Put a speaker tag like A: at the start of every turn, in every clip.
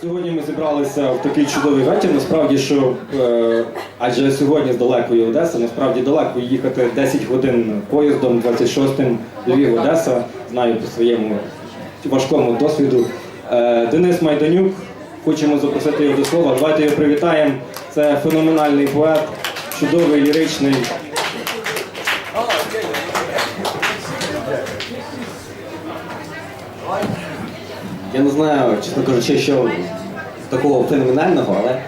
A: Сьогодні ми зібралися в такий чудовий вечір. Насправді, що е, адже сьогодні з далекої Одеси, насправді далеко їхати 10 годин поїздом 26-м Львів Одеса. Знаю по своєму важкому досвіду. Е, Денис Майданюк, хочемо запросити його до слова. Давайте його привітаємо. Це феноменальний поет, чудовий, ліричний.
B: Я не знаю, чесно кажучи, що такого феноменального, але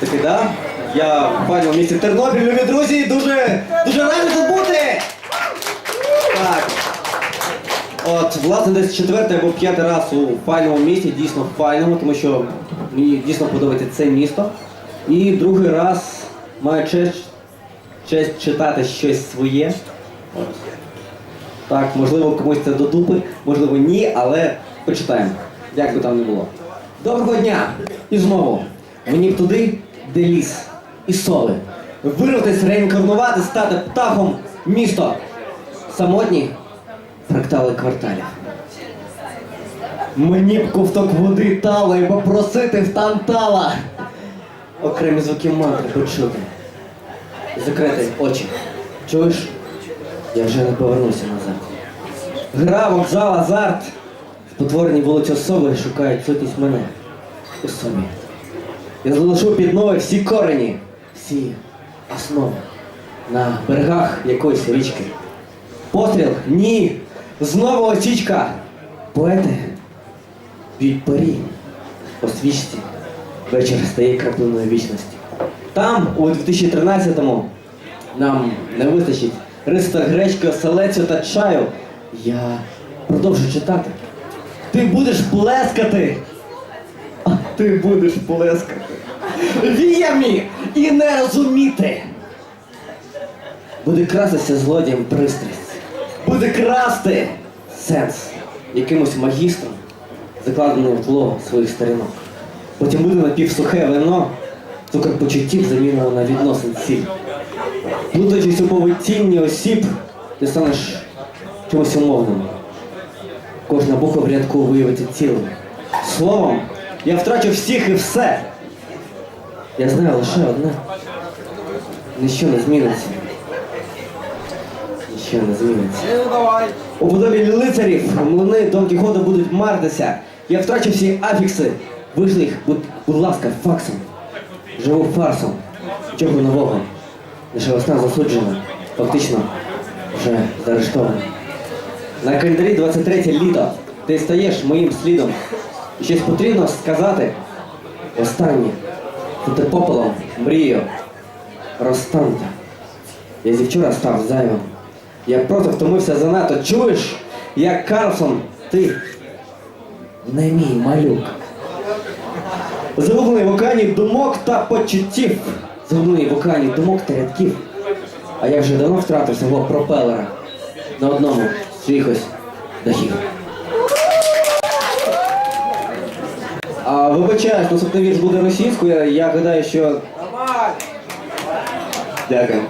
B: таки да. Я в файному місті Тернопіль, любі друзі, дуже, дуже радий тут бути! Так. От, власне, десь четвертий або п'ятий раз у файному місті, дійсно файному, тому що мені дійсно подобається це місто. І другий раз маю честь, честь читати щось своє. От. Так, можливо, комусь це до дупи, можливо, ні, але почитаємо, як би там не було. Доброго дня! І знову. Мені б туди, де ліс і сови. Вирватись, реінкарнувати, стати птахом місто. Самотні фрактали кварталів. Мені б ковток води тала і попросити в тантала. Окремі звуки мантри почути. Закрити очі. Чуєш? Я вже не повернуся назад. Гра, вокзал, азарт. Спотворені вулиці особи шукають сутність мене у собі. Я залишу під ноги всі корені, всі основи на берегах якоїсь річки. Постріл? Ні. Знову осічка. Поети б'ють парі по свічці. Вечір стає краплиною вічності. Там, у 2013-му, нам не вистачить риста гречки, оселецю та чаю. Я продовжу читати. Ти будеш плескати. Ти будеш плескати. Віями і не розуміти. Буде крастися злодієм пристрасть. Буде красти сенс якимось магістром, закладеним в тло своїх сторінок. Потім буде напівсухе вино, цукор почуттів замінено на відносин сіль. Плутаючись у поведінні осіб, ти станеш чимось умовним. Кожна буква в рядку виявиться цілим. Словом, я втрачу всіх і все. Я знаю лише одне. Ніщо не зміниться. Ніщо не зміниться. У будові лицарів млини Дон Кіхота будуть мардися. Я втрачу всі афікси. Вийшли їх, будь, будь ласка, факсом. Живу фарсом. Чого нового? Наша весна засуджена. Фактично вже заарештована. На календарі 23 літо. Ти стаєш моїм слідом. І щось потрібно сказати. Останнє. Тут ти попелом, мрію. Розтаньте. Я зі вчора став зайвим. Я просто втомився занадто. Чуєш? Як Карлсон, ти не мій малюк. Загублений в океані думок та почуттів. Загублений в океані думок та рядків. А я вже давно втратив свого пропелера на одному чиїхось дахів. А вибачаюсь, наступний вірш буде російською. Я гадаю, що. Дякую.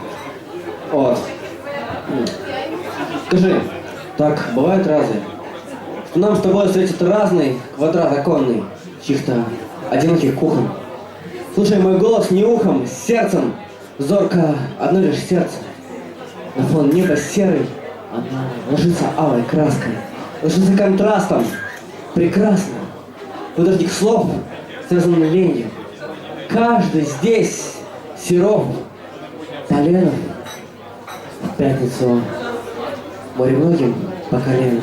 B: От. М. Скажи, так бывают разы, что нам с тобой встретит разный квадрат оконный, чьих-то одиноких кухон. Слушай мой голос не ухом, сердцем, зорко одно лишь сердце. На фон неба серый, она ложится алой краской, ложится контрастом, прекрасно. Художник слов связан ленью. Каждый здесь Серов, Поленов, в пятницу море многим по колено.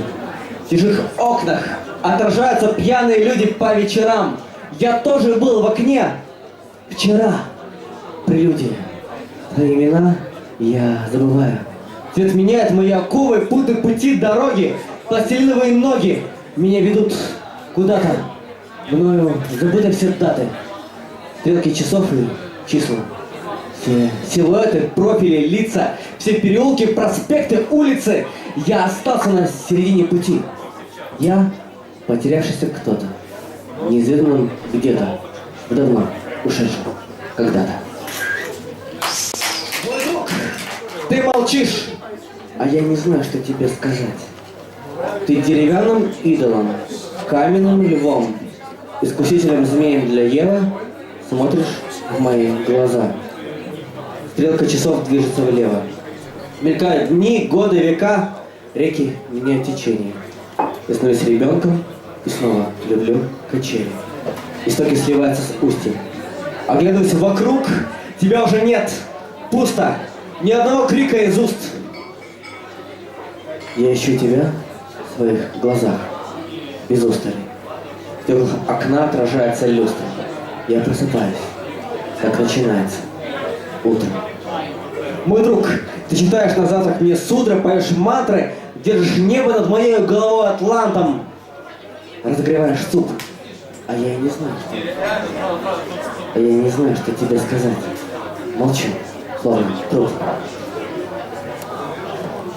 B: В чужих окнах отражаются пьяные люди по вечерам. Я тоже был в окне вчера. Прелюдия. Твои имена я забываю. Цвет меняет мои оковы, путы пути дороги, пластилиновые ноги меня ведут куда-то. Мною забыты все даты, стрелки часов и числа. Все силуэты, профили, лица, все переулки, проспекты, улицы. Я остался на середине пути. Я потерявшийся кто-то, неизведанным где-то, давно ушедшим когда-то. Мой друг, ты молчишь, а я не знаю, что тебе сказать. Ты деревянным идолом, каменным львом, искусителем змеем для Евы, смотришь в мои глаза. Стрелка часов движется влево. Мелькают дни, годы, века, реки меняют течение. Я становлюсь ребенком и снова люблю качели. Истоки сливаются с устьем. Оглядываюсь вокруг, тебя уже нет. Пусто. Ни одного крика из уст. Я ищу тебя в своих глазах, без устали. В стеклах окна отражается люстра. Я просыпаюсь. Так начинается. Утро. Мой друг, ты читаешь на завтрак мне сутры, поешь мантры, держишь небо над моей головой атлантом. Разогреваешь суп. А я и не знаю, что... А я и не знаю, что тебе сказать. Молчу, словно труп.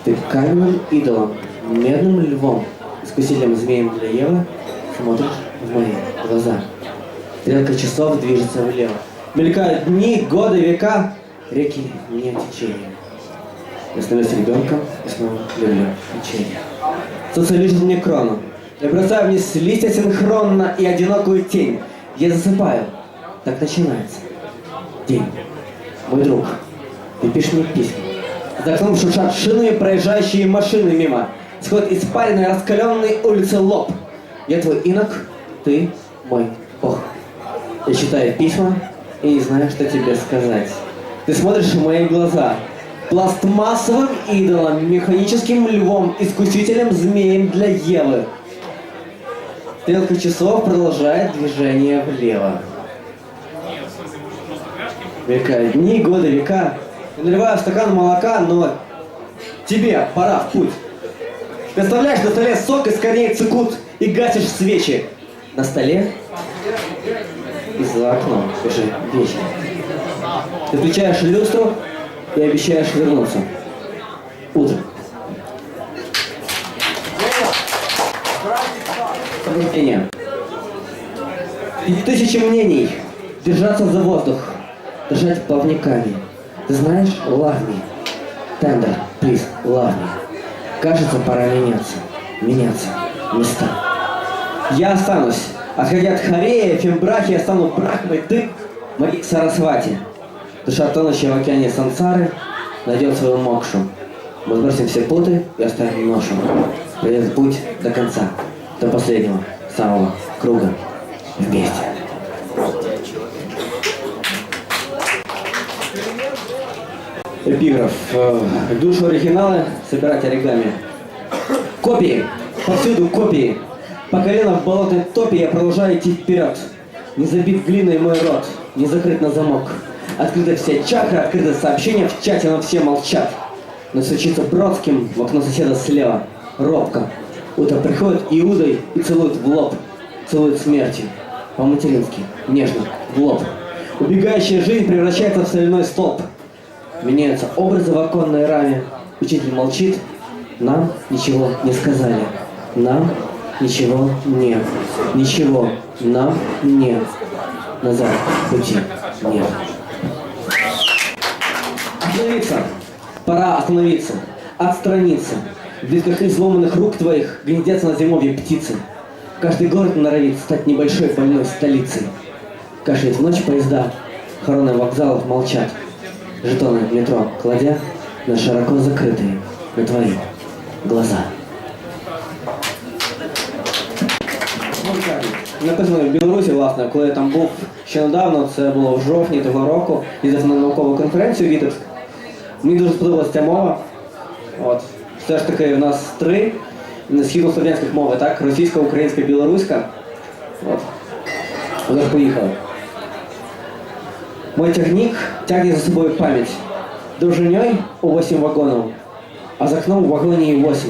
B: Ты каменным идолом, медным львом, искусителем змеем для Евы, смотришь в мои глаза. Стрелка часов движется влево. Мелькают дни, годы, века, реки не течение. Я становлюсь ребенком и снова люблю течение. Солнце лежит мне крону. Я бросаю вниз листья синхронно и одинокую тень. Я засыпаю. Так начинается. День. Мой друг, ты пишешь мне письма. За окном шуршат шины, проезжающие машины мимо. Сходит испаренный, раскаленный улицы лоб. Я твой инок, ты мой бог. Я читаю письма и не знаю, что тебе сказать. Ты смотришь в мои глаза. Пластмассовым идолом, механическим львом, искусителем змеем для Евы. Стрелка часов продолжает движение влево. Века, дни, годы, века. Наливаю стакан молока, но тебе пора в путь. Ты оставляешь на столе сок из корней цикут и гасишь свечи. На столе и за окном уже вечер. Ты включаешь люстру и обещаешь вернуться. Утро. Пробуждение. И тысячи мнений. Держаться за воздух. Дышать плавниками. Ты знаешь, love me. Tender, please, love me. Кажется, пора меняться. Меняться. Места. Я останусь. Отходя от Хорея, Фембрахи, я стану Брахмой, ты моей Сарасвати. Душа, тонущая в океане сансары, найдет свою мокшу. Мы сбросим все путы и оставим ношу. Придет путь до конца, до последнего, самого круга. Вместе. Эпиграф. Э, Душу оригиналы собирать оригами. Копии. Повсюду копии. По колено в болотной топе я продолжаю идти вперед. Не забит глиной мой рот, не закрыт на замок. Открыты все чакры, открыты сообщения в чате, но все молчат. Но стучится Бродским в окно соседа слева. Робко. Утро приходит Иудой и целует в лоб. Целует смерти. По-матерински, нежно, в лоб. Убегающая жизнь превращается в соляной столб. Меняются образы в оконной раме. Учитель молчит. Нам ничего не сказали. Нам ничего нет. Ничего нам нет. Назад пути нет. Остановиться. Пора остановиться. Отстраниться. В ветках изломанных рук твоих гнездятся на зимовье птицы. Каждый город норовит стать небольшой больной столицей. Кашляют в ночь поезда. Хороны вокзалов молчат. Жетоны в метро кладя на широко закрытые, на твои глаза. Написано в Білорусі, власне, коли я там був ще недавно, це було в жовтні того року, їздив на наукову конференцію в Вітебськ. Мені дуже сподобалася ця мова. От. Все ж таки, у нас три східнослов'янських мови, так? Російська, українська, білоруська. От. Тож поїхали. Мой тягник тягнет за собой память. Довжиней у 8 вагонов, а за окном в вагоне и 8.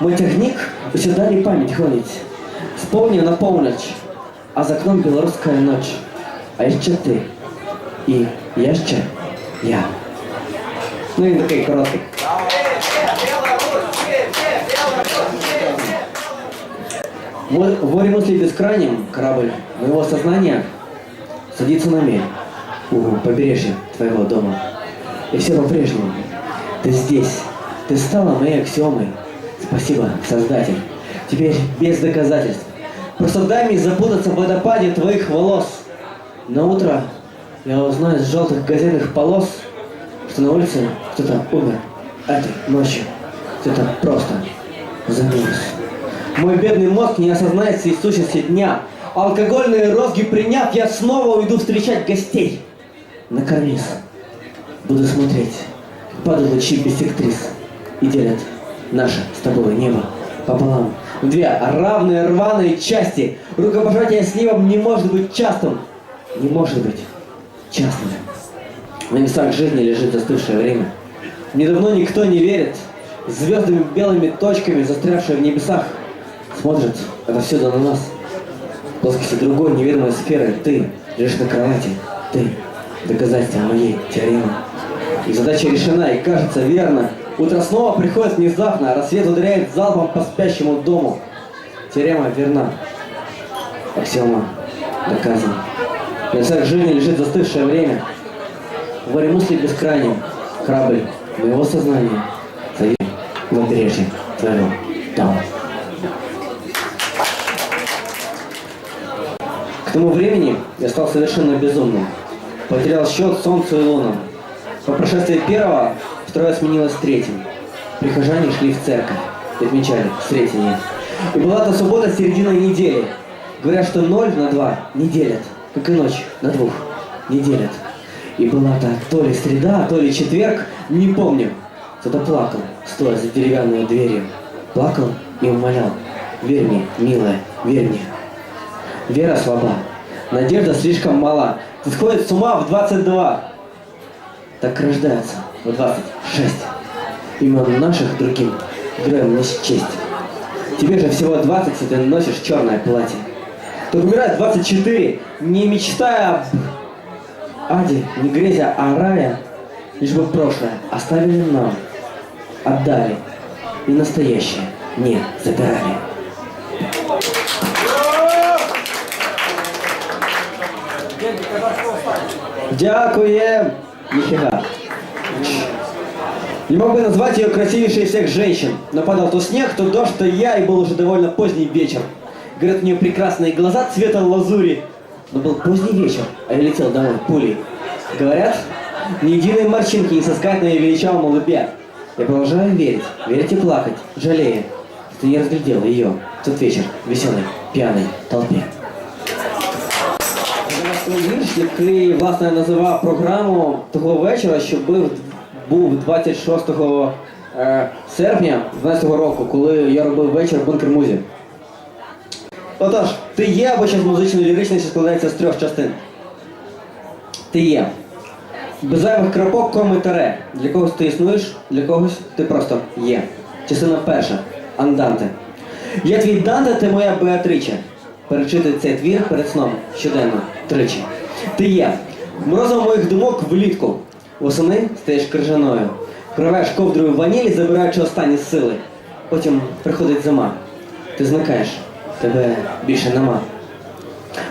B: Мой тягник усё далі память гонить. Сповню на полночь, а за окном белорусская ночь. А ще ти. І я ще я. Ну він такий короткий. В в море мыслей бескрайнем корабль моего сознания садится на мель у побережья твоего дома. И все по-прежнему. Ты здесь. Ты стала моей аксиомой. Спасибо, Создатель. Теперь без доказательств. Просто дай мне запутаться в водопаде твоих волос. На утро я узнаю из желтых газетных полос, что на улице кто-то умер этой ночью. Кто-то просто замерз. Мой бедный мозг не осознает всей сущности дня. Алкогольные розги приняв, я снова уйду встречать гостей. На карниз буду смотреть, падают лучи бисектрис и делят наше с тобой небо пополам. В две равные рваные части. Рукопожатие с небом не может быть частым. Не может быть частным. На местах жизни лежит застывшее время. Мне давно никто не верит. Звездами белыми точками, застрявшие в небесах, смотрят отовсюду на нас. Плоскости другой неведомой сферы ты лежишь на кровати. Ты доказательство моей теоремы. И задача решена, и кажется верно. Утро снова приходит внезапно, а рассвет ударяет залпом по спящему дому. Теорема верна. Аксиома доказана. На весах жизни лежит застывшее время. В море мыслей бескрайнем корабль моего сознания стоит в побережье твоего дома. К тому времени я стал совершенно безумным. Потерял счет солнцу и лунам. По прошествии первого второе сменилось третьим. Прихожане шли в церковь и отмечали Сретение. И была то суббота середина недели. Говорят, что ноль на два не делят, как и ночь на двух не делят. И была то то ли среда, то ли четверг, не помню. Кто-то плакал, стоя за деревянной дверью. Плакал и умолял. Верь мне, милая, верь мне. Вера слаба. Надежда слишком мала. Ты сходит с ума в 22. Так рождается в 26. Имен наших другим героям не счесть. Тебе же всего 20, и ты носишь черное платье. Тут умирает 24, не мечтая об аде, не грезя о рае, лишь бы прошлое оставили нам, отдали, и настоящее не забирали. Дякуем! Нифига. Не мог бы назвать ее красивейшей всех женщин, но падал то снег, то дождь, то я, и был уже довольно поздний вечер. Говорят, у нее прекрасные глаза цвета лазури. Но был поздний вечер, а я летел домой пулей. Говорят, ни единой морщинки не соскать на ее величавом улыбе. Я продолжаю верить, верить и плакать, жалея, что не разглядел ее в тот вечер веселой, пьяной толпе. Вірш, який власне називав програму того вечора, що був, був 26 е, серпня 12 року, коли я робив вечір в бункер музі. Отож, ти є або щось музично-ліричне, що складається з трьох частин. Ти є. Без зайвих крапок, коми таре. Для когось ти існуєш, для когось ти просто є. Частина перша. Анданте. Я твій Данте, ти моя Беатриче. Перечити цей твір перед сном щоденно тричі. Ти є. Морозом моїх думок влітку. Восени стаєш крижаною. Криваєш ковдрою ванілі, забираючи останні сили. Потім приходить зима. Ти зникаєш. Тебе більше нема.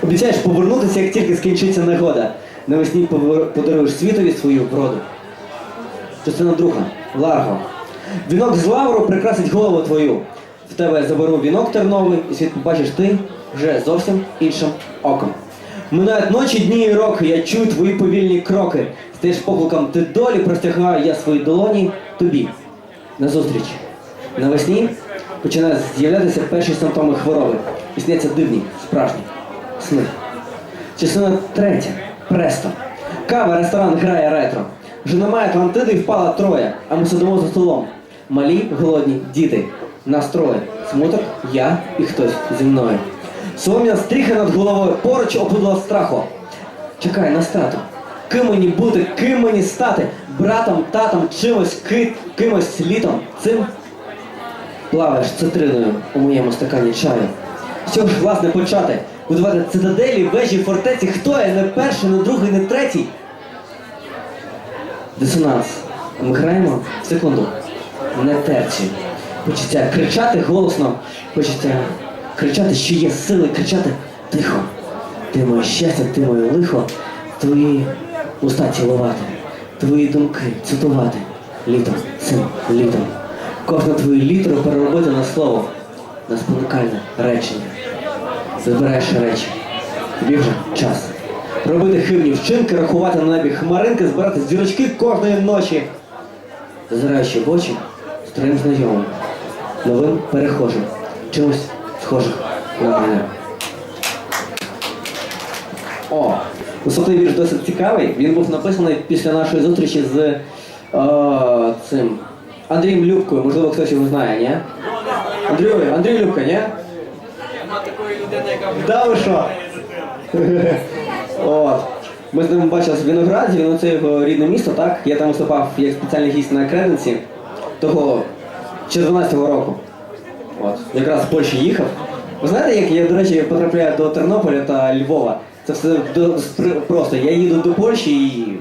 B: Обіцяєш повернутися, як тільки скінчиться негода. Навесні подаруєш світові свою вроду. Частина друга. Ларго. Вінок з лавру прикрасить голову твою. В тебе заберу вінок терновий, і світ побачиш ти вже зовсім іншим оком. Минають ночі, дні і роки, я чую твої повільні кроки. Стаєш покликом ти долі, простягаю я свої долоні тобі. Назустріч. Навесні починають з'являтися перші симптоми хвороби. І сняться дивні, справжні сни. Частина третя. Престо. Кава, ресторан грає ретро. Вже немає Атлантиди і впала троє, а ми сидимо за столом. Малі, голодні, діти. Нас троє. Смуток, я і хтось зі мною. Солом'я стріха над головою, поруч опудала страху. Чекай на страту. Ким мені бути, ким мені стати? Братом, татом, чимось, ки, кимось літом. Цим плаваєш цитриною у моєму стакані чаю. Що ж, власне, почати? Будувати цитаделі, вежі, фортеці. Хто я? Не перший, не другий, не третій. Дисонанс. Ми граємо секунду. Не терці. Хочеться кричати голосно, хочеться кричати, що є сили, кричати тихо. Ти моє щастя, ти моє лихо, твої уста цілувати, твої думки цитувати. Літом, цим літом. Кожну твою літеру переробити на слово, на спонукальне речення. Забираєш речі. Тобі вже час. Робити хибні вчинки, рахувати на небі хмаринки, збирати зірочки кожної ночі. Зазираючи в очі старим знайомим, новим перехожим, чимось схожих на мене. О, високий вірш досить цікавий. Він був написаний після нашої зустрічі з е, цим Андрієм Любкою. Можливо, хтось його знає, ні? Андрій, Андрій Любка, ні? Да ви що? От. Ми з ним бачилися в Винограді, ну це його рідне місто, так? Я там виступав як спеціальний гість на креденці того 14-го року. От. Якраз з Польщі їхав. Ви знаєте, як я, до речі, потрапляю до Тернополя та Львова? Це все до- просто. Я їду до Польщі і.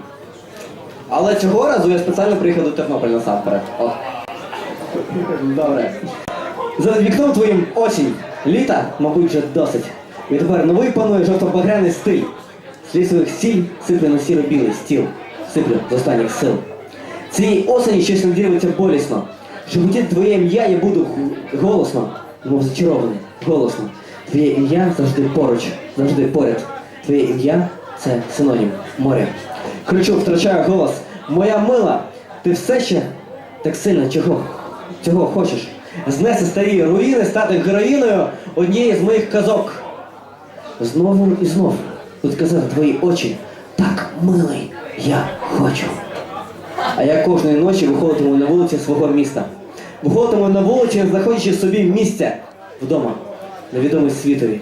B: Але цього разу я спеціально приїхав до Тернополя насамперед. От. Добре. За вікном твоїм осінь. Літа, мабуть, вже досить. І тепер новий панує жовто-багряний стиль. Слід своїх сіль сипле на сіро-білий стіл. Сиплю з останніх сил. Цієї осені щось не надірветься болісно. Шепотіть твоє ім'я я буду голосно, мов зачарований, голосно. Твоє ім'я завжди поруч, завжди поряд. Твоє ім'я це синонім моря. Кричу, втрачаю голос. Моя мила, ти все ще так сильно чого, цього хочеш? Знести старі руїни, стати героїною однієї з моїх казок. Знову і знов сказати твої очі. Так, милий, я хочу. А я кожної ночі виходитиму на вулиці свого міста. Виходитиму на вулиці, знаходячи собі місця вдома, невідомий світові.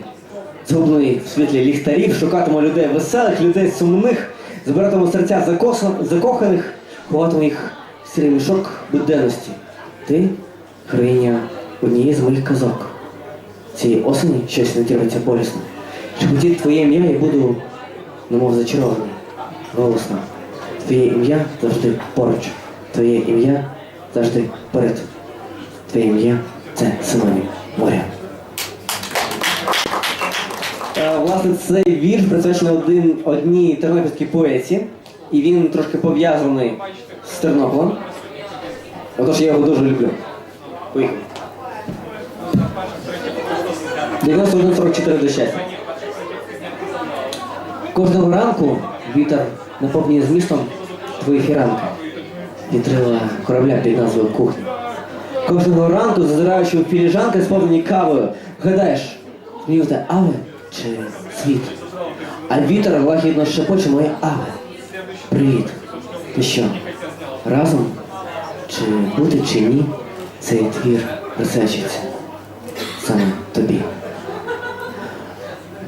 B: Згублений в світлі ліхтарів, шукатиму людей веселих, людей сумних, збиратиму серця закоханих, ховатиму їх в сірий мішок буденності. Ти героїня однієї з моїх казок. Цієї осені щось не дірветься болісно. Шепотіть твоє ім'я і буду, немов зачарований, голосно. Твоє ім'я завжди поруч. Твоє ім'я завжди перед. Твоє ім'я це синонім моря. Е, Власне, цей вірш присвячений один, одній тернопільській поеті, і він трошки пов'язаний з Тернополем. Отож я його дуже люблю. Поїхали. 91-44 до щастя. Кожного ранку вітер наповнює змістом твої фіранки. Вітрила корабля під назвою кухня. Кожного ранку, зазираючи у філіжанки, сповнені кавою, гадаєш, сміюте аве чи світ. А вітер лагідно шепоче моє аве. Привіт. Ти що? Разом? Чи бути, чи ні, цей твір присвячується саме тобі.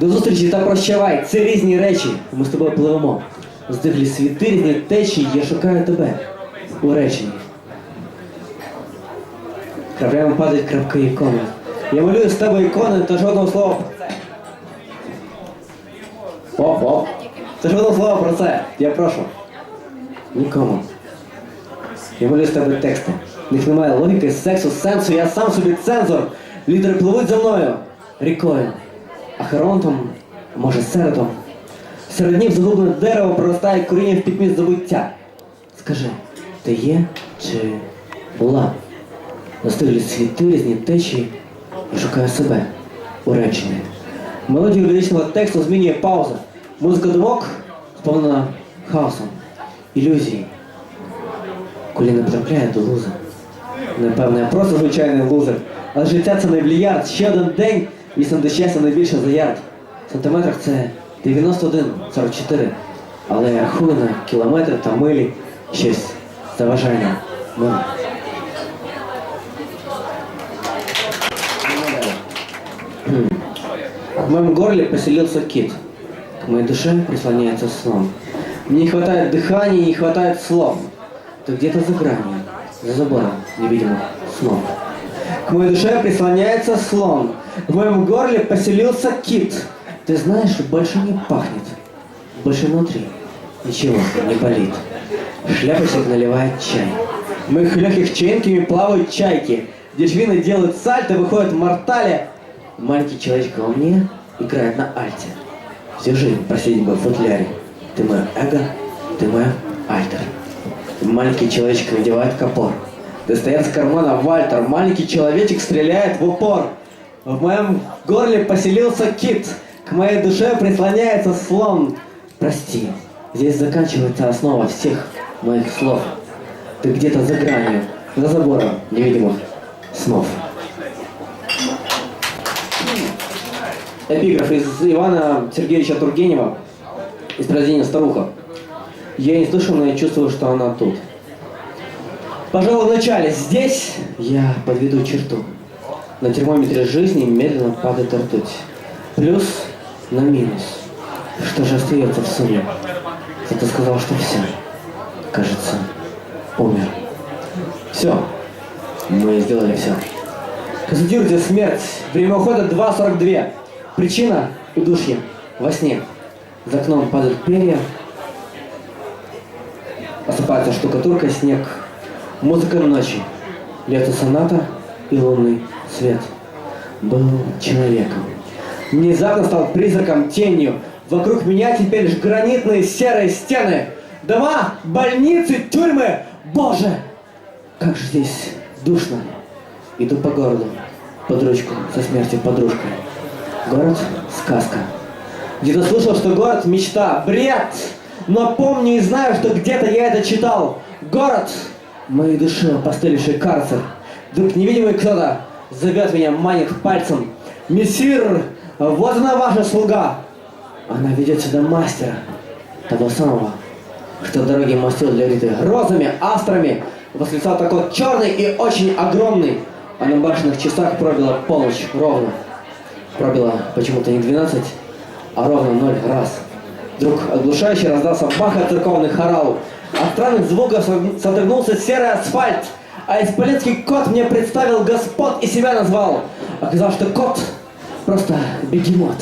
B: До зустрічі та прощавай. Це різні речі. Ми з тобою пливемо. Здиглі світи, різні течії, я шукаю тебе у реченні. Краплями падають крапки ікони. Я малюю з тебе ікони та жодного слова про це. Оп, оп. Та жодного слова про це. Я прошу. Нікому. Я малюю з тебе тексти. В них немає логіки, сексу, сенсу, я сам собі цензор. Літери пливуть за мною рікою. А херонтом, може середом. Серед днів загублене дерево проростає коріння в пітьмі забуття. Скажи, ти є чи була? Застиглі світи, різні течії і шукаю себе у реченні. Мелодію ліричного тексту змінює пауза. Музика думок сповнена хаосом, ілюзії. Коліна потрапляє до лузи. Напевно, я просто звичайний лузер. Але життя це не мільярд. Ще один день вісім до щастя найбільше за ярд. В сантиметрах це 91-44. Але я рахую на кілометри та милі щось заважає нам. Мило. В моем горле поселился кит. К моей душе прислоняется сон. Мне не хватает дыхания, не хватает слов. Ты где-то за гранью, за забором невидимых снов. К моей душе прислоняется слон. В моем горле поселился кит. Ты знаешь, больше не пахнет. Больше внутри ничего не болит. Шляпочник наливает чай. В моих легких чаинками плавают чайки. Дельфины делают сальто, выходят в мортале. Маленький человечек во мне играет на альте. Всю жизнь просидеть бы в футляре. Ты мое эго, ты мой альтер. Маленький человечек надевает капор. Достает с кармана Вальтер. Маленький человечек стреляет в упор. В моем горле поселился кит. К моей душе прислоняется слон. Прости, здесь заканчивается основа всех моих слов. Ты где-то за гранью, за забором невидимых снов. Эпиграф из Ивана Сергеевича Тургенева из произведения «Старуха». Я не слышу, но я чувствую, что она тут. Пожалуй, вначале здесь я подведу черту. На термометре жизни медленно падает ртуть. Плюс на минус. Что же остается в сумме? Кто-то сказал, что все. Кажется, умер. Все. Мы сделали все. Констатируйте смерть. Время ухода 2.42. Причина – удушье. Во сне. За окном падают перья. Осыпается штукатурка, снег. Музыка ночи. Лето соната и лунный свет. Был человеком. Внезапно стал призраком, тенью. Вокруг меня теперь лишь гранитные серые стены. Дома, больницы, тюрьмы. Боже, как же здесь душно. Иду по городу, под ручку, со смертью подружкой. Город – сказка. Где-то слышал, что город – мечта, бред. Но помню и знаю, что где-то я это читал. Город – моей души опостылевший карцер. Вдруг невидимый кто-то зовет меня, манит пальцем. Мессир, вот она ваша слуга. Она ведет сюда мастера, того самого, что дороги мастил для Риты розами, астрами, восклицал такой черный и очень огромный, а на башенных часах пробила полночь ровно. Пробила почему-то не 12, а ровно ноль раз. Вдруг оглушающе раздался баха церковный хорал. От странных звуков содрогнулся серый асфальт, а исполинский кот мне представил господ и себя назвал. Оказалось, что кот просто бегемот.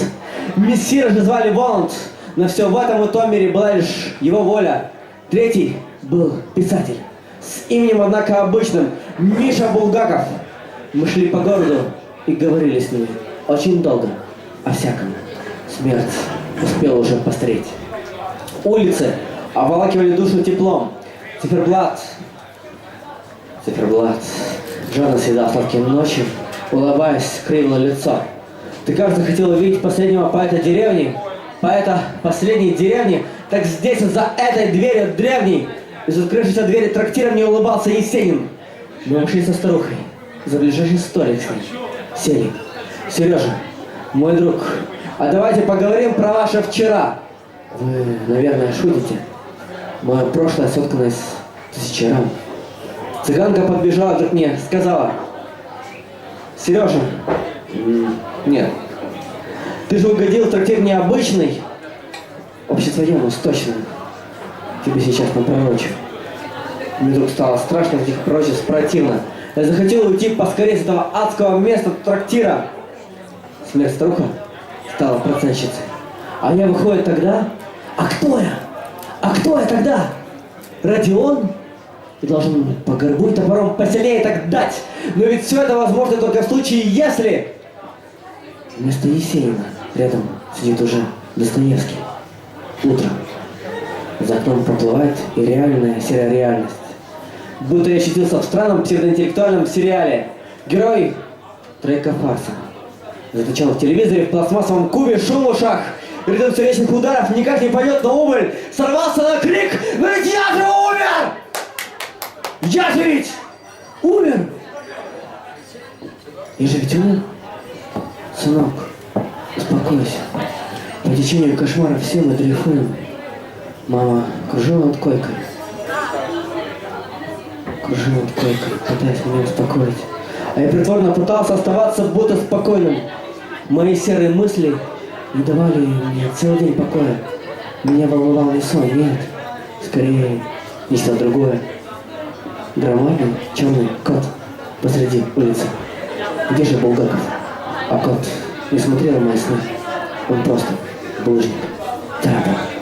B: Мессира же звали Воланд, но все в этом утомере была лишь его воля. Третий был писатель. С именем, однако, обычным. Миша Булгаков. Мы шли по городу и говорили с ним очень долго о всяком. Смерть успела уже постареть. Улицы обволакивали душу теплом. Циферблат. Циферблат. Джона съедал сладким ночью, улыбаясь, кривило лицо. Ты, кажется, хотел увидеть последнего поэта деревни? Поэта последней деревни? Так здесь, за этой дверью древней, из открывшейся двери трактира мне улыбался Есенин. Мы ушли со старухой за ближайший столик с. Сели. Сережа, мой друг, а давайте поговорим про ваше вчера. Вы, наверное, шутите. Мое прошлое соткано тысячи ран. Цыганка подбежала к мне, сказала, Сережа, нет, ты же угодил в трактир необычный, обществоемус, точно. Тебе сейчас напророчу. Мне вдруг стало страшно этих пророчеств противно. Я захотел уйти поскорее с этого адского места трактира. Смерть старуха стала процентщицей. А я выходит тогда... А кто я? А кто я тогда? Родион? И должен по горбу и топором посильнее так дать. Но ведь все это возможно только в случае, если... Вместо Есенина рядом сидит уже Достоевский. Утро. За окном проплывает и реальная серая реальность. Будто я очутился в странном псевдоинтеллектуальном сериале. Герой трека фарса. Заточен в телевизоре в пластмассовом кубе, шум в ушах. Ритм сердечных ударов никак не пойдет на убыль. Сорвался на крик, но ведь я же умер! Я же ведь умер! Я же ведь умер? Сынок, успокойся. По течению кошмара все мы дрейфуем. Мама кружила над койкой. Кружила над койкой, пытаясь меня успокоить. А я притворно пытался оставаться будто спокойным. Мои серые мысли не давали мне целый день покоя. Меня волновал не сон, нет. Скорее, нечто другое. Громадный черный кот посреди улицы. Где же Булгаков? А кот не смотрел на мои сны. Он просто булыжник. Тарапа.